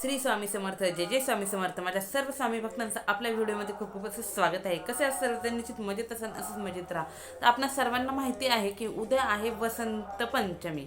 श्री स्वामी समर्थ जय जय स्वामी समर्थ. माझ्या सर्व स्वामी भक्तांचं आपल्या व्हिडिओमध्ये खूप खूप असं स्वागत आहे. कसं असं सर्व निश्चित मजेत असेल असंच मजेत राहा. तर आपल्या सर्वांना माहिती आहे की उद्या आहे वसंत पंचमी.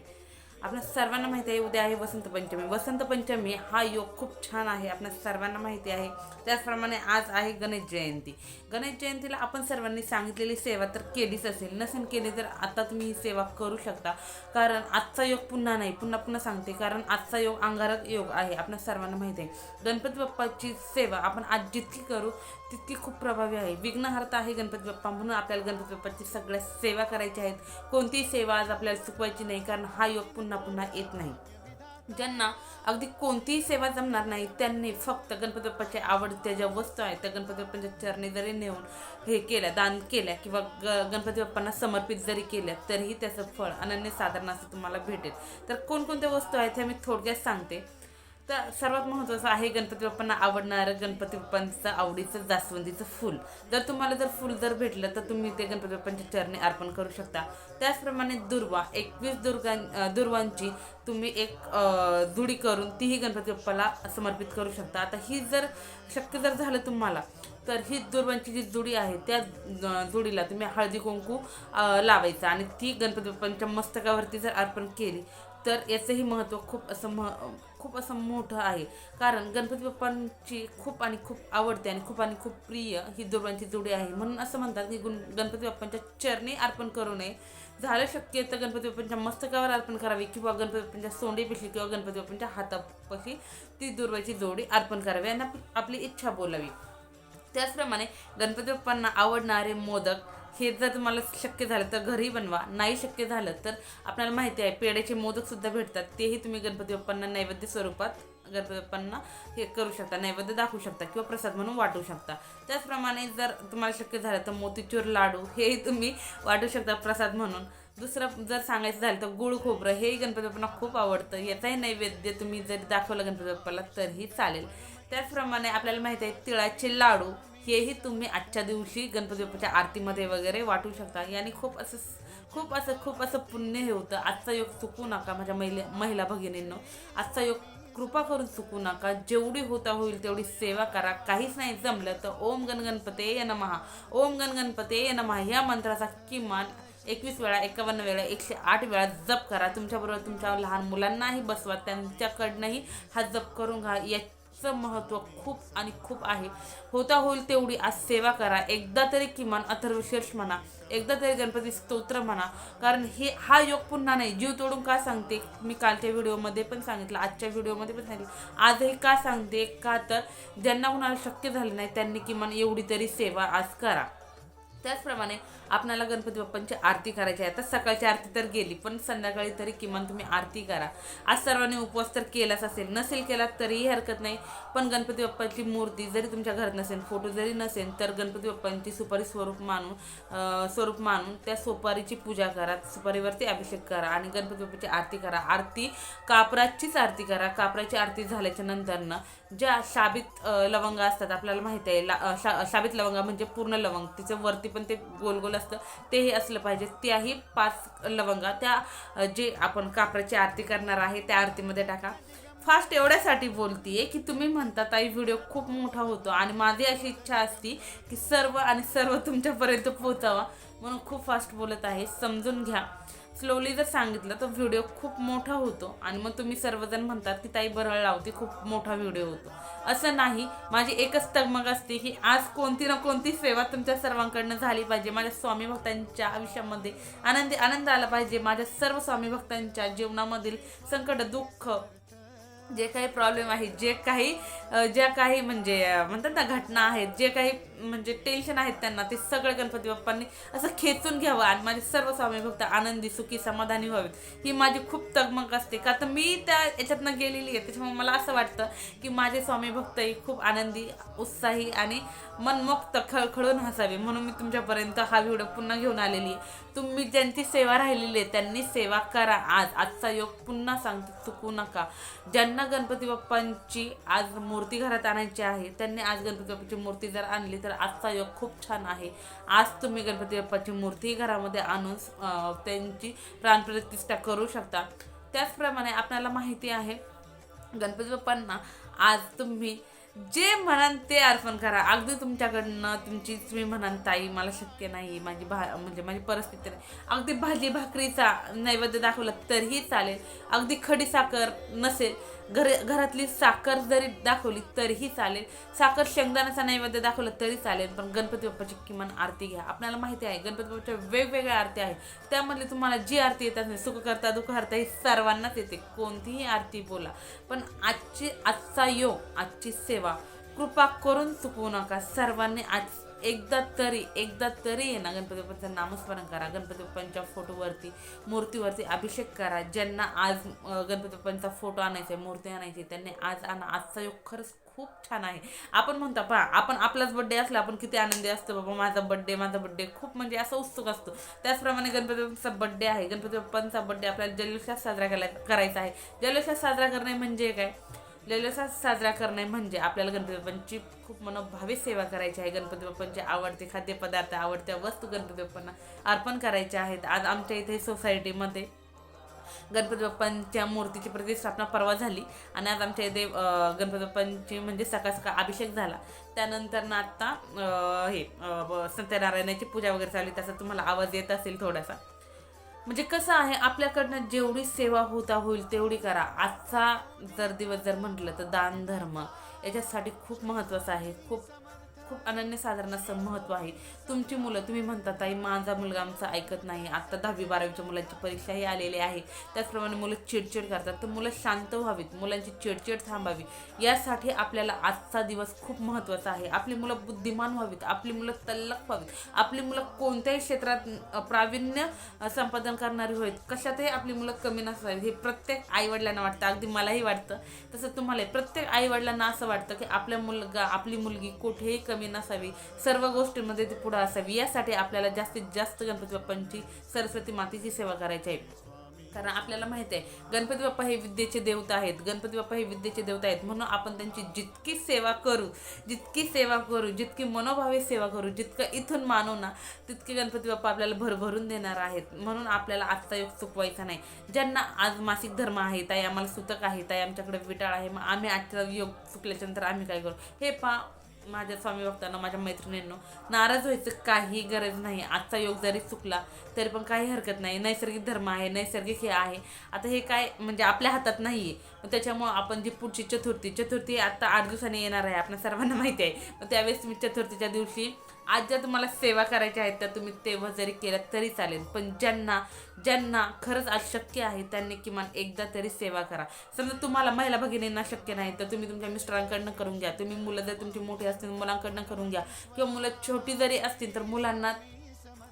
आपल्या सर्वांना माहिती आहे उद्या आहे वसंत पंचमी. वसंत पंचमी हा योग खूप छान आहे आपल्या सर्वांना माहिती आहे. त्याचप्रमाणे आज आहे गणेश जयंती. गणेश जयंतीला आपण सर्वांनी सांगितलेली सेवा तर केलीच असेल. नसेल केली तर आता तुम्ही ही सेवा करू शकता. कारण आजचा योग पुन्हा नाही पुन्हा पुन्हा सांगते. कारण आजचा योग अंगारक योग आहे आपल्या सर्वांना माहिती आहे. गणपती बाप्पाची सेवा आपण आज जितकी करू तितकी खूप प्रभावी आहे. विघ्नहर्ता आहे गणपती बाप्पा म्हणून आपल्याला गणपती बाप्पाची सगळ्या सेवा करायच्या आहेत. कोणतीही सेवा आज आपल्याला चुकवायची नाही कारण हा योग पुन्हा पुन्हा पुन्हा येत नाही. ज्यांना अगदी कोणतीही सेवा जमणार नाही त्यांनी फक्त गणपती बाप्पाच्या आवडत्या ज्या वस्तू आहेत त्या गणपती बाप्पांच्या चरणी जरी नेऊन हे केल्या दान केल्या किंवा ग गणपती बाप्पांना समर्पित जरी केल्या तरीही त्याचं फळ अनन्य साधारण असं तुम्हाला भेटेल. तर कोणकोणत्या वस्तू आहेत हे मी थोडक्यात सांगते. तर सर्वात महत्त्वाचं आहे गणपती बाप्पांना आवडणारं गणपती बाप्पांचं आवडीचं जास्वंदीचं फूल. जर तुम्हाला जर फूल जर भेटलं तर तुम्ही ते गणपती बाप्पांच्या चरणी अर्पण करू शकता. त्याचप्रमाणे दुर्वा एकवीस दुर्गां दुर्वांची तुम्ही एक जुडी करून तीही गणपती बाप्पाला समर्पित करू शकता. आता ही जर शक्य जर झालं तुम्हाला तर ही दुर्वांची जी जुडी आहे त्या जुडीला तुम्ही हळदी कुंकू लावायचं आणि ती गणपती बाप्पांच्या मस्तकावरती जर अर्पण केली तर याचंही महत्त्व खूप असं मह खूप असं मोठं आहे. कारण गणपती बाप्पांची खूप आणि खूप आवडते आणि खूप आणि खूप प्रिय ही दुर्वांची जोडी आहे. म्हणून असं म्हणतात की गुण गणपती बाप्पांच्या चरणी अर्पण करू नये. झालं शक्य तर गणपती बाप्पांच्या मस्तकावर अर्पण करावी किंवा गणपती बाप्पांच्या सोंडेपेशी किंवा गणपती बाप्पांच्या हातापाशी ती दुर्वाची जोडी अर्पण करावी आणि आपली इच्छा बोलावी. त्याचप्रमाणे गणपती बाप्पांना आवडणारे मोदक हे जर तुम्हाला शक्य झालं तर घरी बनवा. नाही शक्य झालं तर आपल्याला माहिती आहे पेड्याचे मोदक सुद्धा भेटतात. तेही तुम्ही गणपती बाप्पांना नैवेद्य स्वरूपात गणपतीप्पांना हे करू शकता नैवेद्य दाखवू शकता किंवा प्रसाद म्हणून वाटू शकता. त्याचप्रमाणे जर तुम्हाला शक्य झालं तर मोतीचूर लाडू हेही तुम्ही वाटू शकता प्रसाद म्हणून. दुसरं जर सांगायचं झालं तर गुळ खोबरं हेही गणपती बाप्पांना खूप आवडतं. याचाही नैवेद्य तुम्ही जरी दाखवलं गणपती बाप्पाला तरीही चालेल. त्याचप्रमाणे आपल्याला माहिती आहे तिळाचे लाडू हेही तुम्ही आजच्या दिवशी गणपती बाप्पाच्या आरतीमध्ये वगैरे वाटू शकता. याने खूप असं खूप असं खूप असं पुण्य हे होतं. आजचा योग चुकू नका माझ्या महिला महिला भगिनींनो. आजचा योग कृपा करून चुकू नका. जेवढी होता होईल तेवढी सेवा करा. काहीच नाही जमलं तर ओम गणगणपते ये नमहा ओम गणगणपते ये नमहा या मंत्राचा किमान एकवीस वेळा एकावन्न वेळा एकशे आठ वेळा जप करा. तुमच्याबरोबर तुमच्या लहान मुलांनाही बसवा. त्यांच्याकडनंही हा जप करून घ्या. चं महत्त्व खूप आणि खूप आहे. होता होईल तेवढी. आज सेवा करा. एकदा तरी किमान अथर्वशीर्ष म्हणा. एकदा तरी गणपती स्तोत्र म्हणा. कारण हे हा योग पुन्हा नाही. जीव तोडून का सांगते? मी कालच्या व्हिडिओमध्ये पण सांगितलं. आजच्या व्हिडिओमध्ये पण सांगितलं. आजही का सांगते? का तर ज्यांना कुणाला शक्य झालं नाही त्यांनी किमान एवढी तरी सेवा आज करा. त्याचप्रमाणे आपणाला गणपती बाप्पांची आरती करायची आहे. आता सकाळची आरती तर गेली पण संध्याकाळी तरी किमान तुम्ही आरती करा. आज सर्वांनी उपवास तर केलाच असेल नसेल केला तरीही हरकत नाही. पण गणपती बाप्पाची मूर्ती जरी तुमच्या घरात नसेल फोटो जरी नसेल तर गणपती बाप्पांची सुपारी स्वरूप मानून स्वरूप मानून त्या सुपारीची पूजा करा सुपारीवरती अभिषेक करा आणि गणपती बाप्पाची आरती करा. आरती कापराचीच आरती करा. कापराची आरती झाल्याच्या नंतरनं ज्या शाबित लवंगा असतात आपल्याला माहिती आहे ला शा शाबित लवंगा म्हणजे पूर्ण लवंग तिचं वरती पण ते गोल गोल असतं. तेही असलं पाहिजे. त्याही पाच लवंगा त्या जे आपण कापडाची आरती करणार आहे त्या आरतीमध्ये टाका. फास्ट एवढ्यासाठी बोलतीये की तुम्ही म्हणता ताई व्हिडिओ खूप मोठा होतो आणि माझी अशी इच्छा असती की सर्व आणि सर्व तुमच्यापर्यंत पोहोचावा. म्हणून खूप फास्ट बोलत आहे. समजून घ्या. स्लोली जर सांगितलं तर व्हिडिओ खूप मोठा होतो. आणि मग तुम्ही सर्वजण म्हणतात की ताई बरळ लावते खूप मोठा व्हिडिओ होतो. असं नाही. माझी एकच तगमग असते की आज कोणती ना कोणती सेवा तुमच्या सर्वांकडनं झाली पाहिजे. माझ्या स्वामी भक्तांच्या आयुष्यामध्ये आनंदी आनंद आला पाहिजे. माझ्या सर्व स्वामी भक्तांच्या जीवनामधील संकट दुःख जे काही प्रॉब्लेम आहेत जे काही ज्या काही म्हणजे म्हणतात ना घटना आहेत जे काही म्हणजे टेन्शन आहेत त्यांना ते सगळं गणपती बाप्पांनी असं खेचून घ्यावं आणि माझे सर्व स्वामी भक्त आनंदी सुखी समाधानी व्हावेत. ही माझी खूप तगमग असते. का तर मी त्या याच्यातनं गेलेली आहे. त्याच्यामुळे मला असं वाटतं की माझे स्वामी भक्तही खूप आनंदी उत्साही आणि मनमुक्त खळखळून हसावे. म्हणून मी तुमच्यापर्यंत हा व्हिडिओ पुन्हा घेऊन आलेली आहे. तुम्ही ज्यांची सेवा राहिलेली आहे त्यांनी सेवा करा. आज आजचा योग पुन्हा सांगते चुकू नका. ज्यांना गणपती बाप्पांची आज मूर्ती घरात आणायची आहे. त्यांनी आज गणपती बाप्पाची मूर्ती जर आणली तर आजचा योग खूप छान आहे. आज तुम्ही गणपती बाप्पाची मूर्ती घरामध्ये आणून त्यांची प्राणप्रतिष्ठा करू शकता. त्याचप्रमाणे आपल्याला माहिती आहे गणपती बाप्पांना आज तुम्ही जे म्हणाल ते अर्पण करा. अगदी तुमच्याकडनं तुमची तुम्ही म्हणाल ताई मला शक्य नाही माझी भा म्हणजे माझी परिस्थिती नाही अगदी भाजी भाकरीचा नैवेद्य दाखवला तरीही चालेल. अगदी खडी साखर नसेल घर घरातली साखर जरी दाखवली तरीही चालेल. साखर शेंगदाण्याचा नैवेद्य दाखवला तरी चालेल पण गणपती बाप्पाची किमान आरती घ्या. आपल्याला माहिती आहे गणपती बाप्पाच्या वेगवेगळ्या आरती आहेत. त्यामधली तुम्हाला जी आरती येतात नाही सुख करता दुःख हरता ही सर्वांनाच येते. कोणतीही आरती बोला. पण आजची आजचा योग आजची सेवा कृपा करून चुकवू नका. सर्वांनी आज एकदा तरी एकदा तरी आहे ना गणपती बाप्पाचं नामस्मरण करा. गणपती बाप्पांच्या फोटोवरती मूर्तीवरती अभिषेक करा. ज्यांना आज गणपती बाप्पांचा फोटो आणायचा आहे मूर्ती आणायची त्यांनी आज आणा. आजचा योग खरंच खूप छान आहे. आपण म्हणतो पहा आपण आपलाच बड्डे असला आपण किती आनंदी असतो बाबा. माझा बड्डे माझा बड्डे खूप म्हणजे असं उत्सुक असतो. त्याचप्रमाणे गणपती बाप्पाचा बड्डे आहे. गणपती बाप्पांचा बड्डे आपल्याला जल्लोषात साजरा करायचा आहे. जल्लोषात साजरा करणे म्हणजे काय? आपल्याला साजरा करणे म्हणजे आपल्याला गणपती बाप्पांची खूप मनोभावी सेवा करायची आहे. गणपती बाप्पांचे आवडते खाद्यपदार्थ आवडत्या वस्तू गणपती बाप्पांना अर्पण करायच्या आहेत. आज आमच्या इथे सोसायटीमध्ये गणपती बाप्पांच्या मूर्तीची प्रतिष्ठापना परवा झाली आणि आज आमच्या इथे गणपती बाप्पांची म्हणजे सकाळ सकाळ अभिषेक झाला. त्यानंतर ना आत्ता हे सत्यनारायणाची पूजा वगैरे चालली त्याचा तुम्हाला आवाज येत असेल थोडासा. म्हणजे कसं आहे आपल्याकडनं जेवढी सेवा होता होईल तेवढी करा. आजचा जर दिवस जर म्हटलं तर दान धर्म याच्यासाठी खूप महत्त्वाचं आहे खूप खूप अनन्यसाधारण असं महत्त्व आहे. तुमची मुलं तुम्ही म्हणता ताई माझा मुलगा आमचा ऐकत नाही. आत्ता दहावी बारावीच्या मुलांची परीक्षाही आलेली आहे. त्याचप्रमाणे मुलं चिडचिड करतात. तर मुलं शांत व्हावीत. मुलांची चिडचिड थांबावी. यासाठी आपल्याला आजचा दिवस खूप महत्त्वाचा आहे. आपली मुलं बुद्धिमान व्हावीत. आपली मुलं तल्लक व्हावीत. आपली मुलं कोणत्याही क्षेत्रात प्रावीण्य संपादन करणारी होईत कशातही आपली मुलं कमी नसावीत. हे प्रत्येक आईवडिलांना वाटतं. अगदी मलाही वाटतं. तसं तुम्हाला प्रत्येक आईवडिलांना असं वाटतं की आपल्या मुलगा आपली मुलगी कुठेही कमी नसावी सर्व गोष्टींमध्ये ती पुढं असावी. यासाठी आपल्याला जास्तीत जास्त गणपती बाप्पांची सरस्वती मातेची सेवा करायची आहे. कारण आपल्याला माहिती आहे गणपती बाप्पा हे विद्येचे देवता आहेत. गणपती बाप्पा हे विद्येचे देवता आहेत. म्हणून आपण त्यांची जितकी सेवा करू जितकी सेवा करू जितकी मनोभावे सेवा करू जितकं इथून मानू ना तितके गणपती बाप्पा आपल्याला भरभरून देणार आहेत. म्हणून आपल्याला आजचा योग चुकवायचा नाही. ज्यांना आज मासिक धर्म आहे ताई आम्हाला सुतक आहे ताई आमच्याकडे विटाळ आहे मग आम्ही आजचा योग चुकल्याच्यानंतर आम्ही काय करू? हे पा माझ्या स्वामी भक्तांना माझ्या मैत्रिणींनो नाराज व्हायचं काही गरज नाही. आजचा योग जरी चुकला तरी पण काही हरकत नाही. नैसर्गिक धर्म आहे नैसर्गिक हे आहे. आता हे काय म्हणजे आपल्या हातात नाही आहे मग त्याच्यामुळं आपण जी पुढची चतुर्थी चतुर्थी आता आठ दिवसांनी येणार आहे आपल्या सर्वांना माहिती आहे. मग त्यावेळेस मी चतुर्थीच्या दिवशी आज ज्या तुम्हाला सेवा करायच्या आहेत त्या तुम्ही तेव्हा जरी केल्या तरी चालेल. पण ज्यांना ज्यांना खरंच आज शक्य आहे त्यांनी किमान एकदा तरी सेवा करा. समजा तुम्हाला महिला भगिनींना शक्य नाही तर तुम्ही तुमच्या मिस्टरांकडनं करून घ्या. तुम्ही मुलं जर तुमची मोठी असतील मुलांकडनं करून घ्या. किंवा मुलं छोटी जरी असतील तर मुलांना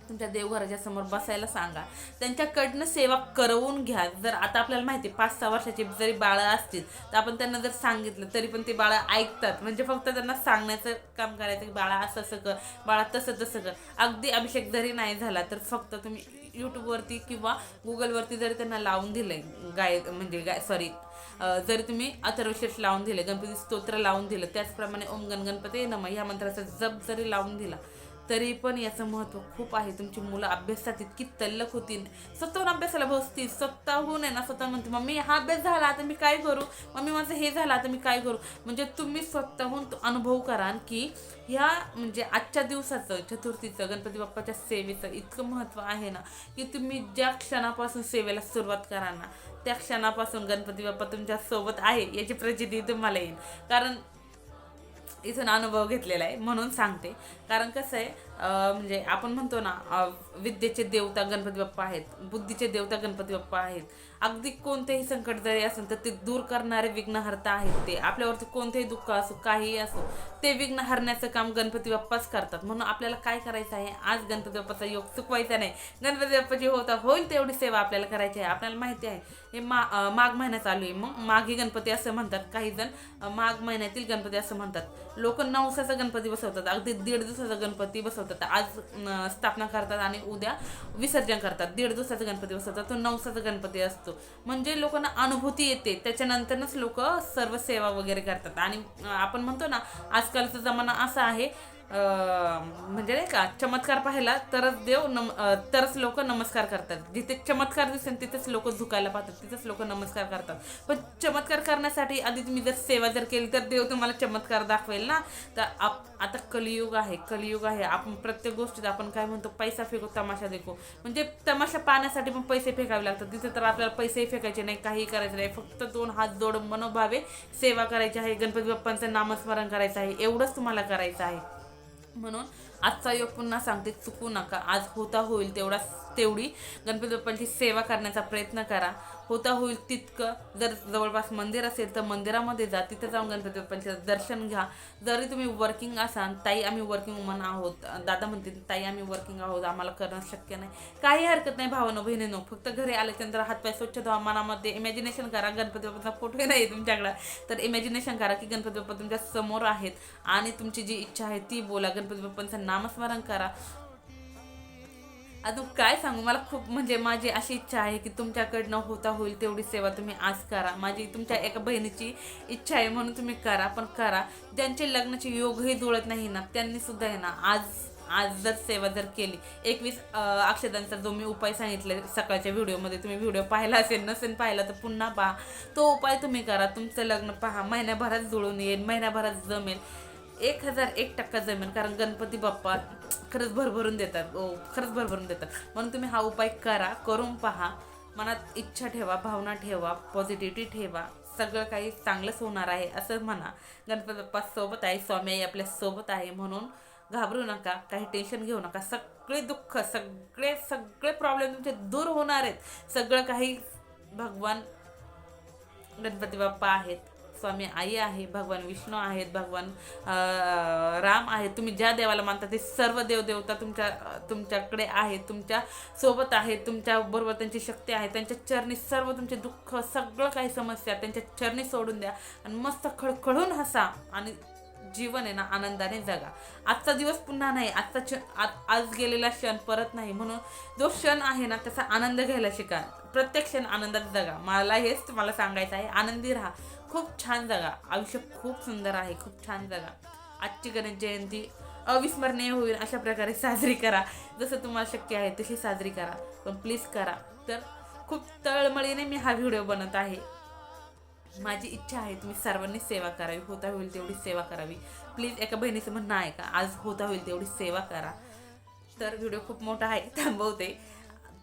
तुमच्या देवघराच्या समोर बसायला सांगा. त्यांच्याकडनं सेवा करवून घ्या. जर आता आपल्याला माहिती आहे, पाच सहा वर्षाची जरी बाळं असतील तर आपण त्यांना जर सांगितलं तरी पण ते बाळं ऐकतात. म्हणजे फक्त त्यांना सांगण्याचं काम करायचं की बाळा असं असं कर बाळा तसं तसं कर. अगदी अभिषेक जरी नाही झाला तर फक्त तुम्ही यूट्यूबवरती किंवा गुगलवरती जरी त्यांना लावून दिलंय गाय म्हणजे गाय सॉरी जरी तुम्ही अथर्वशीर्ष लावून दिले गणपती स्तोत्र लावून दिलं त्याचप्रमाणे ओम गण गणपती नम ह्या मंत्राचा जप जरी लावून दिला तरी पण याचं महत्त्व खूप आहे. तुमची मुलं अभ्यासात इतकी तल्लक होतील. स्वतःहून अभ्यासाला बसतील. स्वतःहून आहे ना स्वतः म्हणते मम्मी हा अभ्यास झाला आता मी काय करू? मम्मी माझं हे झालं आता मी काय करू? म्हणजे तुम्ही स्वतःहून अनुभव कराल की ह्या म्हणजे आजच्या दिवसाचं चतुर्थीचं गणपती बाप्पाच्या सेवेचं इतकं महत्त्व आहे ना की तुम्ही ज्या क्षणापासून सेवेला सुरुवात करा ना त्या क्षणापासून गणपती बाप्पा तुमच्यासोबत आहे याची प्रचिती तुम्हाला येईल. कारण इथून अनुभव घेतलेला आहे म्हणून सांगते. कारण कसं आहे म्हणजे आपण म्हणतो ना विद्येचे देवता गणपती बाप्पा आहेत बुद्धीचे देवता गणपती बाप्पा आहेत. अगदी कोणतेही संकट जरी असेल तर ते दूर करणारे विघ्नहर्ता आहेत ते. आपल्यावरती कोणतेही दुःख असो काहीही असो ते विघ्न हरण्याचं काम गणपती बाप्पाच करतात. म्हणून आपल्याला काय करायचं आहे? आज गणपती बाप्पाचा योग चुकवायचा नाही. गणपती बाप्पाची होता होईल तेवढी सेवा आपल्याला करायची आहे. आपल्याला माहिती आहे हे मा माघ महिना चालू आहे. मग माघी गणपती असं म्हणतात. काही जण माघ महिन्यातील गणपती असं म्हणतात. लोक नवसाचा गणपती बसवतात. अगदी दीड दिवसाचा गणपती बसवतात. आज स्थापना करतात आणि उद्या विसर्जन करतात. दीड दिवसाचा गणपती बसवतात तो नवसाचा गणपती असतो. म्हणजे लोकांना अनुभूती येते. त्याच्यानंतरच लोक सर्व सेवा वगैरे करतात. आणि आपण म्हणतो ना आजकालचा जमाना असा आहे म्हणजे नाही का चमत्कार पाहिला तरच देव नम तरच लोक नमस्कार करतात. जिथे चमत्कार दिसेल तिथेच लोक झुकायला पाहतात तिथेच लोक नमस्कार करतात. पण चमत्कार करण्यासाठी आधी तुम्ही जर सेवा जर केली तर देव तुम्हाला चमत्कार दाखवेल ना? तर आप आता कलियुग आहे कलियुग आहे. आपण प्रत्येक गोष्टीत आपण काय म्हणतो पैसा फेको तमाशा देखो. म्हणजे तमाशा पाहण्यासाठी पण पैसे फेकावे लागतात. तिथे तर आपल्याला पैसेही फेकायचे नाही काही करायचं नाही. फक्त दोन हात जोडून मनोभावे सेवा करायची आहे. गणपती बाप्पांचं नामस्मरण करायचं आहे. एवढंच तुम्हाला करायचं आहे. म्हणून आजचा योग पुन्हा सांगते चुकू नका. आज होता होईल तेवढा तेवढी. गणपती बाप्पांची सेवा करण्याचा प्रयत्न करा. होता होईल तितकं. जर जवळपास मंदिर असेल तर मंदिरामध्ये जा. तिथं जाऊन गणपती बाप्पांचं दर्शन घ्या. जरी तुम्ही वर्किंग असाल ताई आम्ही वर्किंग वुमन आहोत. दादा म्हणतील ताई आम्ही वर्किंग आहोत. आम्हाला करणं शक्य नाही. काही हरकत नाही भावानं बहिणीनो. फक्त घरी आल्याच्यानंतर हातपाय स्वच्छ धुवा. मनामध्ये इमॅजिनेशन करा. गणपती बाप्पाचा फोटो नाही तुमच्याकडं. तर इमॅजिनेशन करा की गणपती बाप्पा तुमच्यासमोर आहेत. आणि तुमची जी इच्छा आहे ती बोला. गणपती बाप्पांचा नामस्मरण करा अजून काय सांगू? मला खूप म्हणजे माझी अशी इच्छा आहे की तुमच्याकडनं होता होईल तेवढी सेवा तुम्ही आज करा. माझी तुमच्या एका बहिणीची इच्छा आहे म्हणून तुम्ही करा पण करा. ज्यांचे लग्नाचे योगही जुळत नाही ना त्यांनी सुद्धा आहे ना आज आज जर सेवा जर केली. एकवीस अक्षदांचा जो मी उपाय सांगितले सकाळच्या व्हिडिओमध्ये तुम्ही व्हिडिओ पाहिला असेल नसेल पाहिला तर पुन्हा पहा. तो उपाय तुम्ही करा. तुमचं लग्न पहा. महिन्याभरात जुळून येईल महिन्याभरात जमेल. एक हजार एक टक्का जमेल कारण गणपती बाप्पा खरंच भरभरून देतात. हो, खरंच भरभरून देतात. म्हणून तुम्ही हा उपाय करा करून पहा. मनात इच्छा ठेवा भावना ठेवा पॉझिटिव्हिटी ठेवा. सगळं काही चांगलंच होणार आहे असं म्हणा. गणपती बाप्पा सोबत आहे स्वामी आई आपल्यासोबत आहे म्हणून घाबरू नका काही टेन्शन घेऊ नका. सगळे दुःख सगळे सगळे प्रॉब्लेम तुमचे दूर होणार आहेत. सगळं काही भगवान गणपती बाप्पा आहेत. स्वामी आई आहे भगवान विष्णू आहेत भगवान राम आहेत. तुम्ही ज्या देवाला मानता ते सर्व देव देवता तुमच्या तुमच्याकडे आहेत तुमच्यासोबत आहेत तुमच्या बरोबर त्यांची शक्ती आहे त्यांच्या चरणी सर्व तुमचे दुःख सगळं काही समस्या त्यांच्या चरणी सोडून द्या आणि मस्त खळखळून हसा आणि जीवन आहे ना आनंदाने जगा. आजचा दिवस पुन्हा नाही आजचा क्षण आज गेलेला क्षण परत नाही. म्हणून जो क्षण आहे ना त्याचा आनंद घ्यायला शिका. प्रत्येक क्षण आनंदात जगा. मला हेच तुम्हाला सांगायचं आहे आनंदी राहा. खूप छान जगा. आयुष्य खूप सुंदर आहे खूप छान जगा. आजची गणेश जयंती अविस्मरणीय होईल अशा प्रकारे साजरी करा. जसं तुम्हाला शक्य आहे तशी साजरी करा पण प्लीज करा. तर खूप तळमळीने मी हा व्हिडिओ बनत आहे. माझी इच्छा आहे तुम्ही सर्वांनी सेवा करावी होता होईल तेवढी सेवा करावी. प्लीज एका बहिणीचं म्हणणं आहे का आज होता होईल तेवढी सेवा करा. तर व्हिडिओ खूप मोठा आहे थांबवते.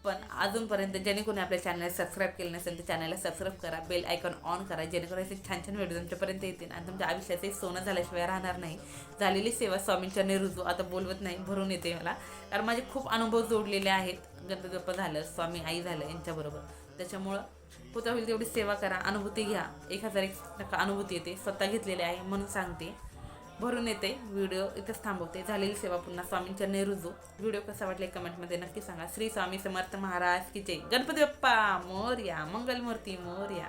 पण अजूनपर्यंत ज्याने कोणी आपल्या चॅनलला सबस्क्राईब केलं नसेल तर चॅनलला सबस्क्राईब करा बेल आयकॉन ऑन करा जेणेकरून असे छान छान व्हिडिओ तुमच्यापर्यंत येतील. आणि तुमच्या आयुष्याचे सोनं झाल्याशिवाय राहणार नाही. झालेली सेवा स्वामींच्या रुजू. आता बोलवत नाही भरून येते मला. कारण माझे खूप अनुभव जोडलेले आहेत. गणपती बाप्पा झालं स्वामी आई झालं यांच्याबरोबर त्याच्यामुळं होता होईल तेवढी सेवा करा अनुभूती घ्या. एक हजार एक टक्का अनुभूती येते. स्वतः घेतलेली आहे म्हणून सांगते. भरून येते. व्हिडिओ इथंच थांबवते. झालेली सेवा पुन्हा स्वामींच्या नेरुजू व्हिडिओ कसा वाटले कमेंटमध्ये नक्की सांगा. श्री स्वामी समर्थ महाराज की जय. गणपती बाप्पा मोर्या मंगलमूर्ती मोर्या.